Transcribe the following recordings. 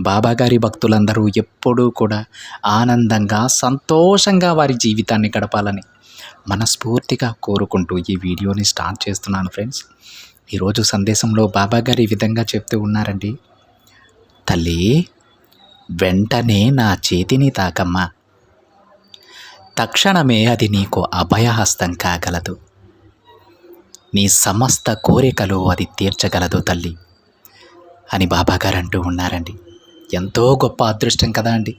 బాబాగారి భక్తులందరూ ఎప్పుడూ కూడా ఆనందంగా సంతోషంగా వారి జీవితాన్ని గడపాలని మనస్ఫూర్తిగా కోరుకుంటూ ఈ వీడియోని స్టార్ట్ చేస్తున్నాను ఫ్రెండ్స్. ఈరోజు సందేశంలో బాబాగారు ఈ విధంగా చెప్తూ ఉన్నారండి. తల్లి వెంటనే నా చేతిని తాకమ్మా. తక్షణమే అది నీకు అభయహస్తం కాగలదు. నీ సమస్త కోరికలు అది తీర్చగలదు తల్లి. అని బాబాగారు అంటూ ఉన్నారండి. ఎంతో గొప్ప అదృష్టం కదా అండి.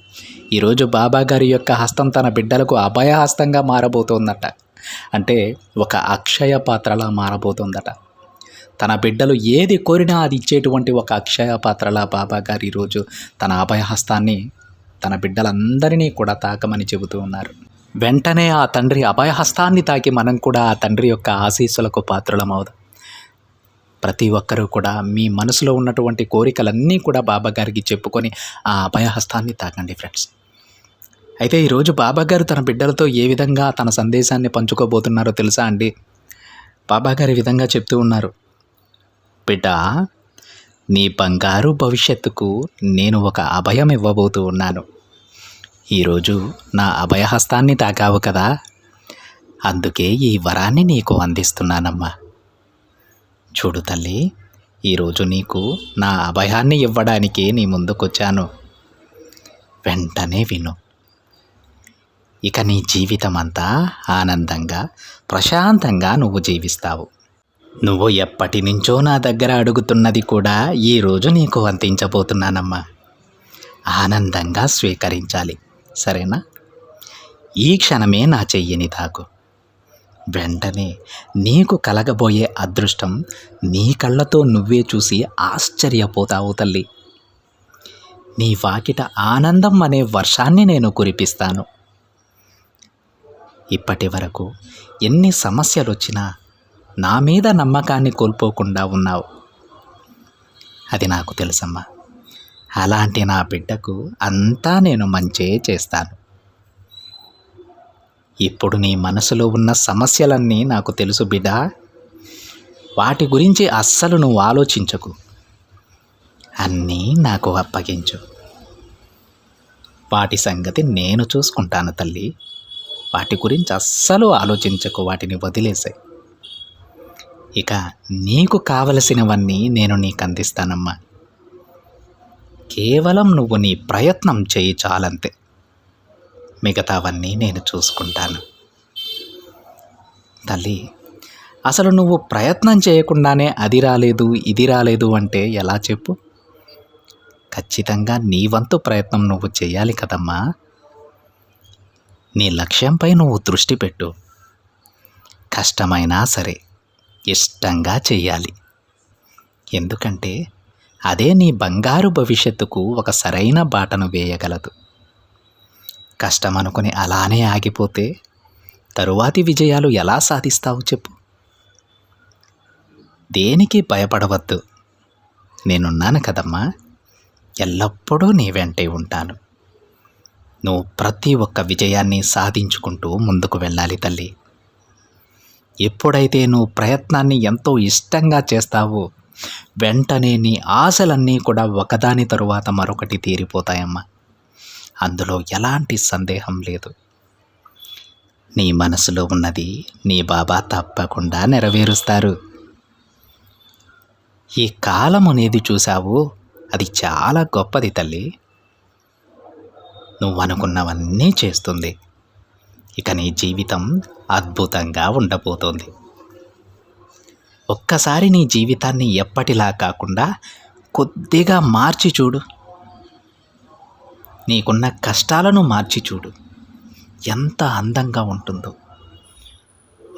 ఈరోజు బాబాగారి యొక్క హస్తం తన బిడ్డలకు అభయహస్తంగా మారబోతోందట. అంటే ఒక అక్షయ పాత్రలా మారబోతోందట. తన బిడ్డలు ఏది కోరినా అది ఇచ్చేటువంటి ఒక అక్షయ పాత్రలా బాబా గారు ఈరోజు తన అభయహస్తాన్ని తన బిడ్డలందరినీ కూడా తాకమని చెబుతూ ఉన్నారు. వెంటనే ఆ తండ్రి అభయహస్తాన్ని తాకి మనం కూడా ఆ తండ్రి యొక్క ఆశీస్సులకు పాత్రలమవుదాం. ప్రతి ఒక్కరూ కూడా మీ మనసులో ఉన్నటువంటి కోరికలన్నీ కూడా బాబా గారికి చెప్పుకొని ఆ అభయహస్తాన్ని తాకండి ఫ్రెండ్స్. అయితే ఈరోజు బాబా గారు తన బిడ్డలతో ఏ విధంగా తన సందేశాన్ని పంచుకోబోతున్నారో తెలుసా అండి? బాబా గారు ఈ విధంగా చెప్తూ ఉన్నారు. బిడ్డ నీ బంగారు భవిష్యత్తుకు నేను ఒక అభయం ఇవ్వబోతూ ఉన్నాను. ఈరోజు నా అభయహస్తాన్ని తాకావు కదా? అందుకే ఈ వరాన్ని నీకు అందిస్తున్నానమ్మా. చూడు తల్లి ఈరోజు నీకు నా అభయాన్ని ఇవ్వడానికే నీ ముందుకొచ్చాను. వెంటనే విను. ఇక నీ జీవితం అంతా ఆనందంగా ప్రశాంతంగా నువ్వు జీవిస్తావు. నువ్వు ఎప్పటి నుంచో నా దగ్గర అడుగుతున్నది కూడా ఈరోజు నీకు అందించబోతున్నానమ్మా. ఆనందంగా స్వీకరించాలి సరేనా? ఈ క్షణమే నా చెయ్యిని తాకు. వెంటనే నీకు కలగబోయే అదృష్టం నీ కళ్ళతో నువ్వే చూసి ఆశ్చర్యపోతావు తల్లి. నీ వాకిట ఆనందం అనే వర్షాన్ని నేను కురిపిస్తాను. ఇప్పటి వరకు ఎన్ని సమస్యలు వచ్చినా నా మీద నమ్మకాన్ని కోల్పోకుండా ఉన్నావు. అది నాకు తెలుసమ్మా. అలాంటి నా బిడ్డకు అంతా నేను మంచే చేస్తాను. ఇప్పుడు నీ మనసులో ఉన్న సమస్యలన్నీ నాకు తెలుసు బిడా వాటి గురించి అస్సలు నువ్వు ఆలోచించకు. అన్నీ నాకు అప్పగించు. వాటి సంగతి నేను చూసుకుంటాను తల్లి. వాటి గురించి అస్సలు ఆలోచించకు వాటిని వదిలేసాయి ఇక నీకు కావలసినవన్నీ నేను నీకు అందిస్తానమ్మా. కేవలం నువ్వు నీ ప్రయత్నం చేయి చాలంతే. మిగతావన్నీ నేను చూసుకుంటాను. తల్లి అసలు నువ్వు ప్రయత్నం చేయకుండానే అది రాలేదు ఇది రాలేదు అంటే ఎలా చెప్పు? ఖచ్చితంగా నీ వంతు ప్రయత్నం నువ్వు చేయాలి కదమ్మా. నీ లక్ష్యంపై నువ్వు దృష్టి పెట్టు. కష్టమైనా సరే ఇష్టంగా చెయ్యాలి ఎందుకంటే అదే నీ బంగారు భవిష్యత్తుకు ఒక సరైన బాటను వేయగలదు. కష్టం అనుకుని అలానే ఆగిపోతే తరువాతి విజయాలు ఎలా సాధిస్తావు చెప్పు. దేనికి భయపడవద్దు. నేనున్నాను కదమ్మా. ఎల్లప్పుడూ నీ వెంటే ఉంటాను. నువ్వు ప్రతి ఒక్క విజయాన్ని సాధించుకుంటూ ముందుకు వెళ్ళాలి తల్లి. ఎప్పుడైతే నువ్వు ప్రయత్నాన్ని ఎంతో ఇష్టంగా చేస్తావో వెంటనే నీ ఆశలన్నీ కూడా ఒకదాని తరువాత మరొకటి తీరిపోతాయమ్మా. అందులో ఎలాంటి సందేహం లేదు. నీ మనసులో ఉన్నది నీ బాబా తప్పకుండా నెరవేరుస్తారు. ఈ కాలం అనేది చూసావు అది చాలా గొప్పది తల్లి. నువ్వు అనుకున్నవన్నీ చేస్తుంది. ఇక నీ జీవితం అద్భుతంగా ఉండబోతోంది. ఒక్కసారి నీ జీవితాన్ని ఎప్పటిలా కాకుండా కొద్దిగా మార్చి చూడు. నీకున్న కష్టాలను మార్చి చూడు. ఎంత అందంగా ఉంటుందో.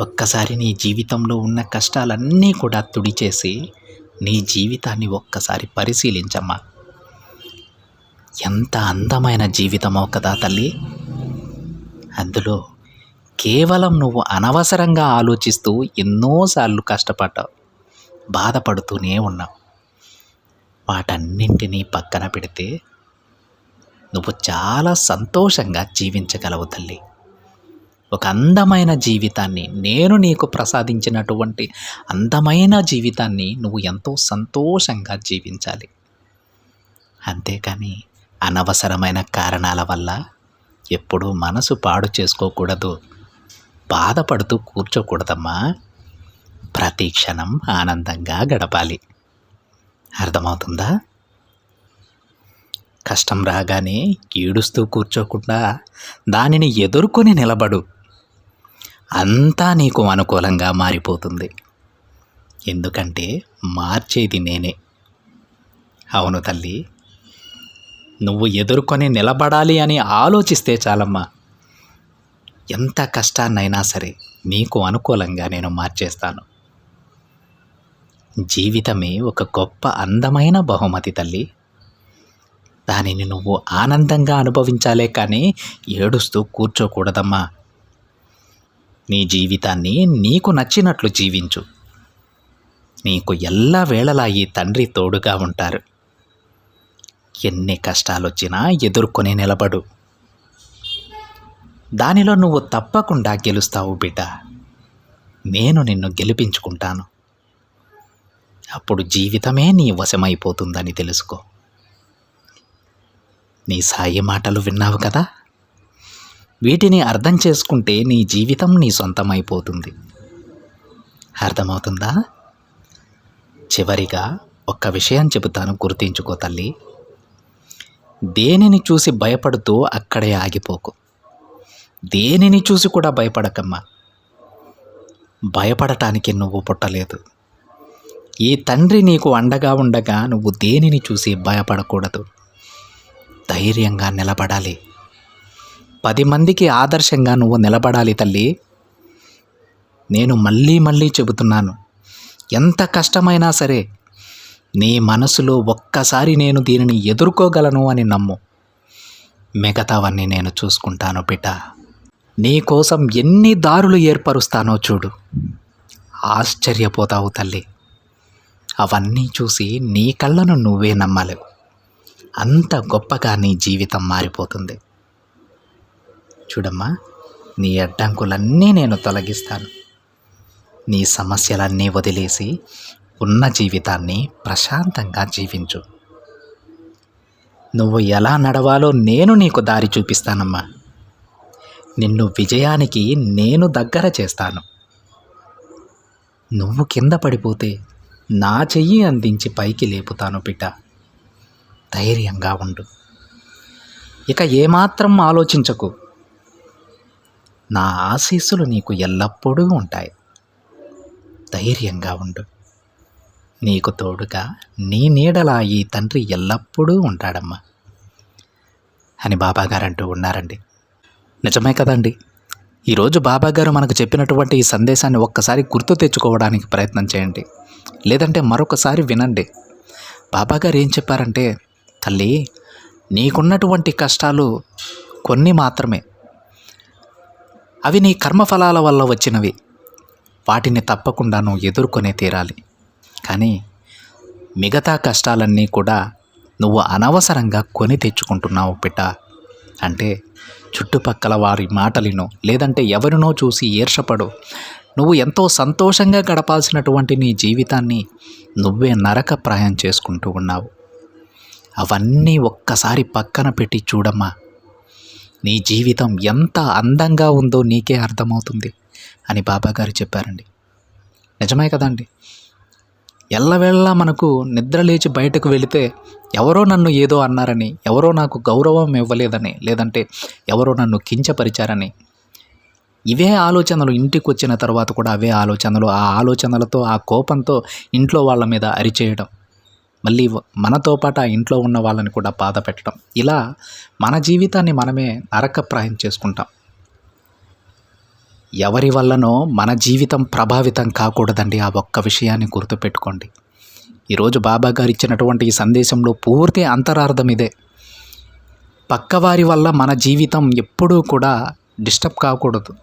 ఒక్కసారి నీ జీవితంలో ఉన్న కష్టాలన్నీ కూడా తుడిచేసి నీ జీవితాన్ని ఒక్కసారి పరిశీలించమ్మా. ఎంత అందమైన జీవితమో కదా తల్లి. అందులో కేవలం నువ్వు అనవసరంగా ఆలోచిస్తూ ఎన్నోసార్లు కష్టపడ్డావు. బాధపడుతూనే ఉన్నావు. వాటన్నింటినీ పక్కన పెడితే నువ్వు చాలా సంతోషంగా జీవించగలవు తల్లి. ఒక అందమైన జీవితాన్ని నేను నీకు ప్రసాదించినటువంటి అందమైన జీవితాన్ని నువ్వు ఎంతో సంతోషంగా జీవించాలి. అంతేకాని అనవసరమైన కారణాల వల్ల ఎప్పుడూ మనసు పాడు చేసుకోకూడదు. బాధపడుతూ కూర్చోకూడదమ్మా. ప్రతి క్షణం ఆనందంగా గడపాలి. అర్థమవుతుందా? కష్టం రాగానే ఏడుస్తూ కూర్చోకుండా దానిని ఎదుర్కొని నిలబడు. అంతా నీకు అనుకూలంగా మారిపోతుంది. ఎందుకంటే మార్చేది నేనే. అవును తల్లి నువ్వు ఎదుర్కొని నిలబడాలి అని ఆలోచిస్తే చాలమ్మా. ఎంత కష్టాన్నైనా సరే నీకు అనుకూలంగా నేను మార్చేస్తాను. జీవితమే ఒక గొప్ప అందమైన బహుమతి తల్లి. దానిని నువ్వు ఆనందంగా అనుభవించాలే కానీ ఏడుస్తూ కూర్చోకూడదమ్మా. నీ జీవితాన్ని నీకు నచ్చినట్లు జీవించు. నీకు ఎల్లా వేళలా ఈ తండ్రి తోడుగా ఉంటారు. ఎన్ని కష్టాలొచ్చినా ఎదుర్కొని నిలబడు. దానిలో నువ్వు తప్పకుండా గెలుస్తావు బిడ్డ. నేను నిన్ను గెలిపించుకుంటాను. అప్పుడు జీవితమే నీ వశమైపోతుందని తెలుసుకో. నీ సాయి మాటలు విన్నావు కదా? వీటిని అర్థం చేసుకుంటే నీ జీవితం నీ సొంతమైపోతుంది. అర్థమవుతుందా? చివరిగా ఒక్క విషయం చెబుతాను గుర్తించుకో తల్లి. దేనిని చూసి భయపడుతూ అక్కడే ఆగిపోకు. దేనిని చూసి కూడా భయపడకమ్మా. భయపడటానికి నువ్వు పుట్టలేదు. ఈ తండ్రి నీకు అండగా ఉండగా నువ్వు దేనిని చూసి భయపడకూడదు. ధైర్యంగా నిలబడాలి. పది మందికి ఆదర్శంగా నువ్వు నిలబడాలి తల్లి. నేను మళ్ళీ మళ్ళీ చెబుతున్నాను. ఎంత కష్టమైనా సరే నీ మనసులో ఒక్కసారి నేను దీనిని ఎదుర్కోగలను అని నమ్ము. మిగతావన్నీ నేను చూసుకుంటాను బిడ్డ. నీ కోసం ఎన్ని దారులు ఏర్పరుస్తానో చూడు. ఆశ్చర్యపోతావు తల్లి. అవన్నీ చూసి నీ కళ్ళను నువ్వే నమ్మలేవు. అంత గొప్పగా నీ జీవితం మారిపోతుంది. చూడమ్మా నీ అడ్డంకులన్నీ నేను తొలగిస్తాను. నీ సమస్యలన్నీ వదిలేసి ఉన్న జీవితాన్ని ప్రశాంతంగా జీవించు. నువ్వు ఎలా నడవాలో నేను నీకు దారి చూపిస్తానమ్మా. నిన్ను విజయానికి నేను దగ్గర చేస్తాను. నువ్వు కింద పడిపోతే నా చెయ్యి అందించి పైకి లేపుతాను బిడ్డ. ధైర్యంగా ఉండు. ఇక ఏమాత్రం ఆలోచించకు. నా ఆశీస్సులు నీకు ఎల్లప్పుడూ ఉంటాయి. ధైర్యంగా ఉండు. నీకు తోడుగా నీ నీడలా ఈ తండ్రి ఎల్లప్పుడూ ఉంటాడమ్మా. అని బాబాగారు అంటూ ఉన్నారండి. నిజమే కదండి. ఈరోజు బాబాగారు మనకు చెప్పినటువంటి ఈ సందేశాన్ని ఒక్కసారి గుర్తు తెచ్చుకోవడానికి ప్రయత్నం చేయండి. లేదంటే మరొకసారి వినండి. బాబాగారు ఏం చెప్పారంటే తల్లి నీకున్నటువంటి కష్టాలు కొన్ని మాత్రమే. అవి నీ కర్మఫలాల వల్ల వచ్చినవి. వాటిని తప్పకుండా నువ్వు ఎదుర్కొనే తీరాలి. కానీ మిగతా కష్టాలన్నీ కూడా నువ్వు అనవసరంగా కొని తెచ్చుకుంటున్నావు బిడ్డ. అంటే చుట్టుపక్కల వారి మాటలను లేదంటే ఎవరినో చూసి ఈర్షపడు నువ్వు ఎంతో సంతోషంగా గడపాల్సినటువంటి నీ జీవితాన్ని నువ్వే నరకప్రాయం చేసుకుంటూ ఉన్నావు. అవన్నీ ఒక్కసారి పక్కన పెట్టి చూడమ్మా. నీ జీవితం ఎంత అందంగా ఉందో నీకే అర్థమవుతుంది అని బాబాగారు చెప్పారండి. నిజమే కదండి. ఎల్లవేళలా మనకు నిద్ర లేచి బయటకు వెళితే ఎవరో నన్ను ఏదో అన్నారని ఎవరో నాకు గౌరవం ఇవ్వలేదని లేదంటే ఎవరో నన్ను కించపరిచారని. ఇవే ఆలోచనలు ఇంటికి వచ్చిన తర్వాత కూడా అవే ఆలోచనలు. ఆ ఆలోచనలతో ఆ కోపంతో ఇంట్లో వాళ్ళ మీద అరిచేయడం. మళ్ళీ మనతో పాటు ఆ ఇంట్లో ఉన్న వాళ్ళని కూడా బాధ పెట్టడం. ఇలా మన జీవితాన్ని మనమే నరకప్రాయం చేసుకుంటాం. ఎవరి వల్లనో మన జీవితం ప్రభావితం కాకూడదండి ఆ ఒక్క విషయాన్ని గుర్తుపెట్టుకోండి. ఈరోజు బాబా గారు ఇచ్చినటువంటి ఈ సందేశంలో పూర్తి అంతరార్థం ఇదే. పక్కవారి వల్ల మన జీవితం ఎప్పుడూ కూడా డిస్టర్బ్ కాకూడదు.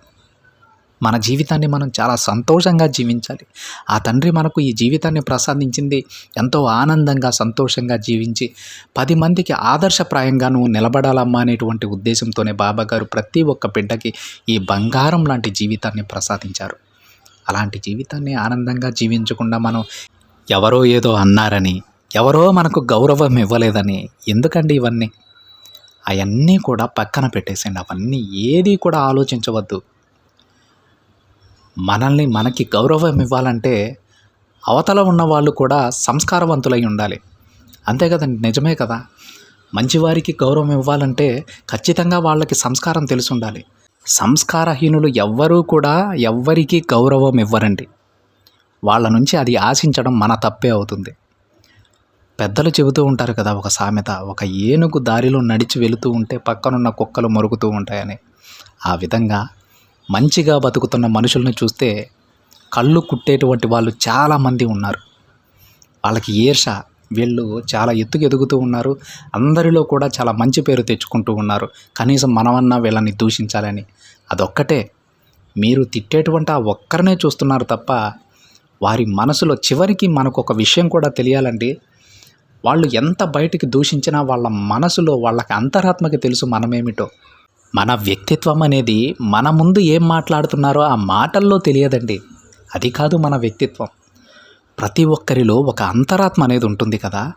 మన జీవితాన్ని మనం చాలా సంతోషంగా జీవించాలి. ఆ తండ్రి మనకు ఈ జీవితాన్ని ప్రసాదించింది ఎంతో ఆనందంగా సంతోషంగా జీవించి పది మందికి ఆదర్శప్రాయంగా నువ్వు నిలబడాలమ్మా అనేటువంటి ఉద్దేశంతోనే బాబా గారు ప్రతి ఒక్క బిడ్డకి ఈ బంగారం లాంటి జీవితాన్ని ప్రసాదించారు. అలాంటి జీవితాన్ని ఆనందంగా జీవించకుండా మనం ఎవరో ఏదో అన్నారని ఎవరో మనకు గౌరవం ఇవ్వలేదని ఎందుకండి ఇవన్నీ? అవన్నీ కూడా పక్కన పెట్టేసండి అవన్నీ ఏది కూడా ఆలోచించవద్దు. మనల్ని మనకి గౌరవం ఇవ్వాలంటే అవతల ఉన్న వాళ్ళు కూడా సంస్కారవంతులై ఉండాలి. అంతే కదండి నిజమే కదా? మంచివారికి గౌరవం ఇవ్వాలంటే ఖచ్చితంగా వాళ్ళకి సంస్కారం తెలిసి ఉండాలి సంస్కారహీనులు ఎవ్వరూ కూడా ఎవ్వరికీ గౌరవం ఇవ్వరండి. వాళ్ళ నుంచి అది ఆశించడం మన తప్పే అవుతుంది. పెద్దలు చెబుతూ ఉంటారు కదా ఒక సామెత ఒక ఏనుగు దారిలో నడిచి వెళుతూ ఉంటే పక్కనున్న కుక్కలు మరుగుతూ ఉంటాయని. ఆ విధంగా మంచిగా బతుకుతున్న మనుషుల్ని చూస్తే కళ్ళు కుట్టేటువంటి వాళ్ళు చాలామంది ఉన్నారు. వాళ్ళకి ఈర్ష వీళ్ళు చాలా ఎత్తుకు ఎదుగుతూ ఉన్నారు. అందరిలో కూడా చాలా మంచి పేరు తెచ్చుకుంటూ ఉన్నారు. కనీసం మనమన్నా వీళ్ళని దూషించాలని. అదొక్కటే. మీరు తిట్టేటువంటి ఆ ఒక్కరినే చూస్తున్నారు తప్ప వారి మనసులో చివరికి మనకు ఒక విషయం కూడా తెలియాలండి. వాళ్ళు ఎంత బయటికి దూషించినా వాళ్ళ మనసులో వాళ్ళకి అంతరాత్మకి తెలుసు మనమేమిటో. మన వ్యక్తిత్వం అనేది మన ముందు ఏం మాట్లాడుతున్నారో ఆ మాటల్లో తెలియదండి. అది కాదు మన వ్యక్తిత్వం. ప్రతి ఒక్కరిలో ఒక అంతరాత్మ అనేది ఉంటుంది కదా?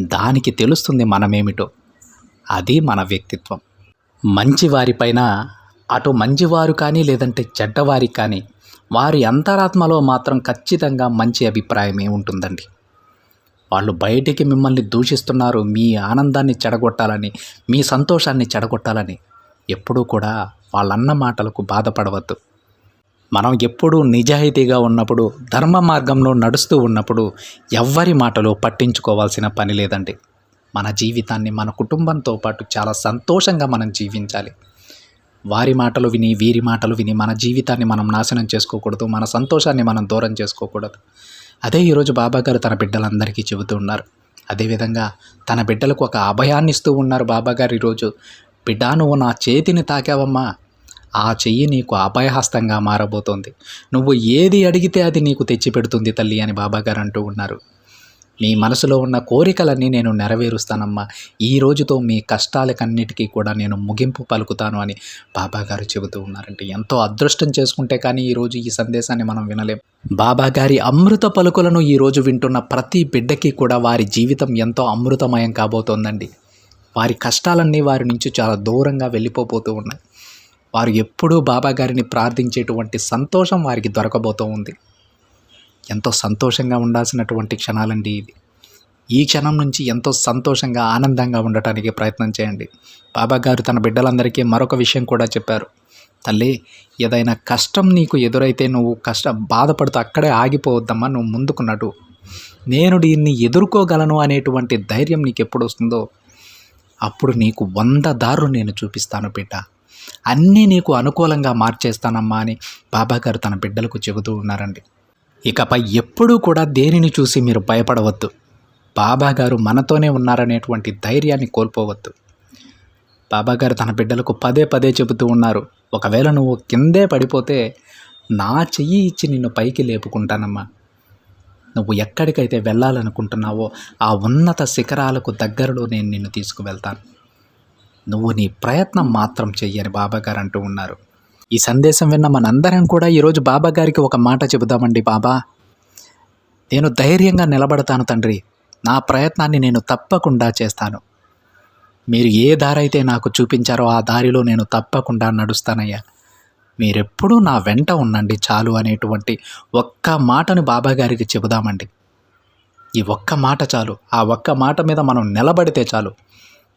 దానికి తెలుస్తుంది మనమేమిటో. అది మన వ్యక్తిత్వం. మంచి వారిపైన అటు మంచివారు కానీ లేదంటే చెడ్డవారికి కానీ వారి అంతరాత్మలో మాత్రం ఖచ్చితంగా మంచి అభిప్రాయమే ఉంటుందండి. వాళ్ళు బయటికి మిమ్మల్ని దూషిస్తున్నారు మీ ఆనందాన్ని చెడగొట్టాలని మీ సంతోషాన్ని చెడగొట్టాలని. ఎప్పుడూ కూడా వాళ్ళన్న మాటలకు బాధపడవద్దు. మనం ఎప్పుడూ నిజాయితీగా ఉన్నప్పుడు ధర్మ మార్గంలో నడుస్తూ ఉన్నప్పుడు ఎవ్వరి మాటలు పట్టించుకోవాల్సిన పని లేదండి. మన జీవితాన్ని మన కుటుంబంతో పాటు చాలా సంతోషంగా మనం జీవించాలి. వారి మాటలు విని వీరి మాటలు విని మన జీవితాన్ని మనం నాశనం చేసుకోకూడదు మన సంతోషాన్ని మనం దూరం చేసుకోకూడదు. అదే ఈరోజు బాబా గారు తన బిడ్డలందరికీ చెబుతూ ఉన్నారు. అదేవిధంగా తన బిడ్డలకు ఒక అభయాన్ని ఇస్తూ ఉన్నారు బాబాగారు ఈరోజు. బిడ్డా నువ్వు నా చేతిని తాకావమ్మా. ఆ చెయ్యి నీకు అభయహస్తంగా మారబోతోంది. నువ్వు ఏది అడిగితే అది నీకు తెచ్చిపెడుతుంది తల్లి అని బాబాగారు అంటూ ఉన్నారు. మీ మనసులో ఉన్న కోరికలన్నీ నేను నెరవేరుస్తానమ్మా. ఈ రోజుతో మీ కష్టాలకన్నిటికీ కూడా నేను ముగింపు పలుకుతాను అని బాబాగారు చెబుతూ ఉన్నారంటే ఎంతో అదృష్టం చేసుకుంటే కానీ ఈరోజు ఈ సందేశాన్ని మనం వినలేం. బాబాగారి అమృత పలుకులను ఈరోజు వింటున్న ప్రతి బిడ్డకి కూడా వారి జీవితం ఎంతో అమృతమయం కాబోతోందండి. వారి కష్టాలన్నీ వారి నుంచి చాలా దూరంగా వెళ్ళిపోతూ ఉన్నాయి. వారు ఎప్పుడూ బాబా గారిని ప్రార్థించేటువంటి సంతోషం వారికి దొరకబోతూ ఉంది. ఎంతో సంతోషంగా ఉండాల్సినటువంటి క్షణాలండి ఇది. ఈ క్షణం నుంచి ఎంతో సంతోషంగా ఆనందంగా ఉండటానికి ప్రయత్నం చేయండి. బాబా గారు తన బిడ్డలందరికీ మరొక విషయం కూడా చెప్పారు. తల్లి ఏదైనా కష్టం నీకు ఎదురైతే నువ్వు కష్ట బాధపడుతూ అక్కడే ఆగిపోవద్దమ్మా నువ్వు ముందుకు నడు. నేను దీన్ని ఎదుర్కోగలను అనేటువంటి ధైర్యం నీకు ఎప్పుడు వస్తుందో అప్పుడు నీకు వంద దారులు నేను చూపిస్తాను బిడ్డ. అన్నీ నీకు అనుకూలంగా మార్చేస్తానమ్మా అని బాబాగారు తన బిడ్డలకు చెబుతూ ఉన్నారండి. ఇకపై ఎప్పుడూ కూడా దేనిని చూసి మీరు భయపడవద్దు. బాబాగారు మనతోనే ఉన్నారనేటువంటి ధైర్యాన్ని కోల్పోవద్దు. బాబాగారు తన బిడ్డలకు పదే పదే చెబుతూ ఉన్నారు. ఒకవేళ నువ్వు కిందే పడిపోతే నా చెయ్యి ఇచ్చి నిన్ను పైకి లేపుకుంటానమ్మా. నువ్వు ఎక్కడికైతే వెళ్ళాలనుకుంటున్నావో ఆ ఉన్నత శిఖరాలకు దగ్గరలో నేను నిన్ను తీసుకువెళ్తాను. నువ్వు నీ ప్రయత్నం మాత్రం చెయ్యని బాబాగారు అంటూ ఉన్నారు. ఈ సందేశం విన్న మనందరం కూడా ఈరోజు బాబాగారికి ఒక మాట చెబుదామండి బాబా. నేను ధైర్యంగా నిలబడతాను తండ్రి. నా ప్రయత్నాన్ని నేను తప్పకుండా చేస్తాను. మీరు ఏ దారి అయితే నాకు చూపించారో ఆ దారిలో నేను తప్పకుండా నడుస్తానయ్యా. మీరెప్పుడూ నా వెంట ఉండండి చాలు అనేటువంటి ఒక్క మాటను బాబా గారికి చెబుదామండి. ఈ ఒక్క మాట చాలు ఆ ఒక్క మాట మీద మనం నిలబడితే చాలు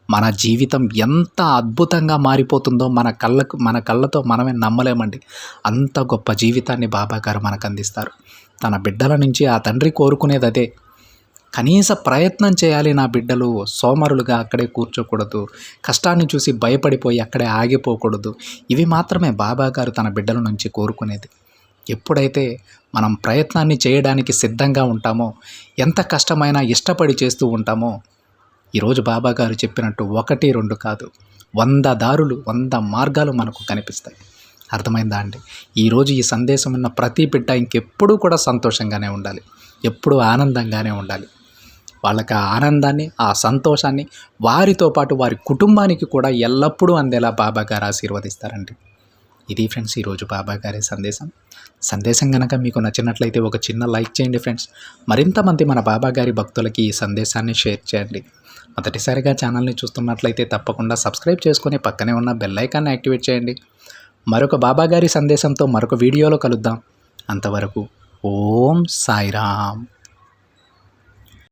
మన జీవితం ఎంత అద్భుతంగా మారిపోతుందో మన కళ్ళకు మన కళ్ళతో మనమే నమ్మలేమండి. అంత గొప్ప జీవితాన్ని బాబా గారు మనకు అందిస్తారు. తన బిడ్డల నుంచి ఆ తండ్రి కోరుకునేది అదే. కనీస ప్రయత్నం చేయాలి నా బిడ్డలు. సోమరులుగా అక్కడే కూర్చోకూడదు. కష్టాన్ని చూసి భయపడిపోయి అక్కడే ఆగిపోకూడదు. ఇవి మాత్రమే బాబా గారు తన బిడ్డల నుంచి కోరుకునేది. ఎప్పుడైతే మనం ప్రయత్నాన్ని చేయడానికి సిద్ధంగా ఉంటామో ఎంత కష్టమైనా ఇష్టపడి చేస్తూ ఉంటామో ఈరోజు బాబా గారు చెప్పినట్టు ఒకటి రెండు కాదు. వంద దారులు వంద మార్గాలు మనకు కనిపిస్తాయి. అర్థమైందా అండి? ఈరోజు ఈ సందేశం ఉన్న ప్రతి బిడ్డ ఇంకెప్పుడూ కూడా సంతోషంగానే ఉండాలి. ఎప్పుడూ ఆనందంగానే ఉండాలి. వాళ్ళకి ఆ ఆనందాన్ని ఆ సంతోషాన్ని వారితో పాటు వారి కుటుంబానికి కూడా ఎల్లప్పుడూ అందేలా బాబా గారు ఆశీర్వదిస్తారండి. ఇది ఫ్రెండ్స్ ఈరోజు బాబా గారి సందేశం. సందేశం కనుక మీకు నచ్చినట్లయితే ఒక చిన్న లైక్ చేయండి ఫ్రెండ్స్. మరింతమంది మన బాబా గారి భక్తులకి ఈ సందేశాన్ని షేర్ చేయండి. మొదటిసారిగా ఛానల్ని చూస్తున్నట్లయితే తప్పకుండా సబ్స్క్రైబ్ చేసుకుని పక్కనే ఉన్న బెల్ ఐకాన్ని యాక్టివేట్ చేయండి. మరొక బాబా గారి సందేశంతో మరొక వీడియోలో కలుద్దాం. అంతవరకు ఓం సాయిరామ్.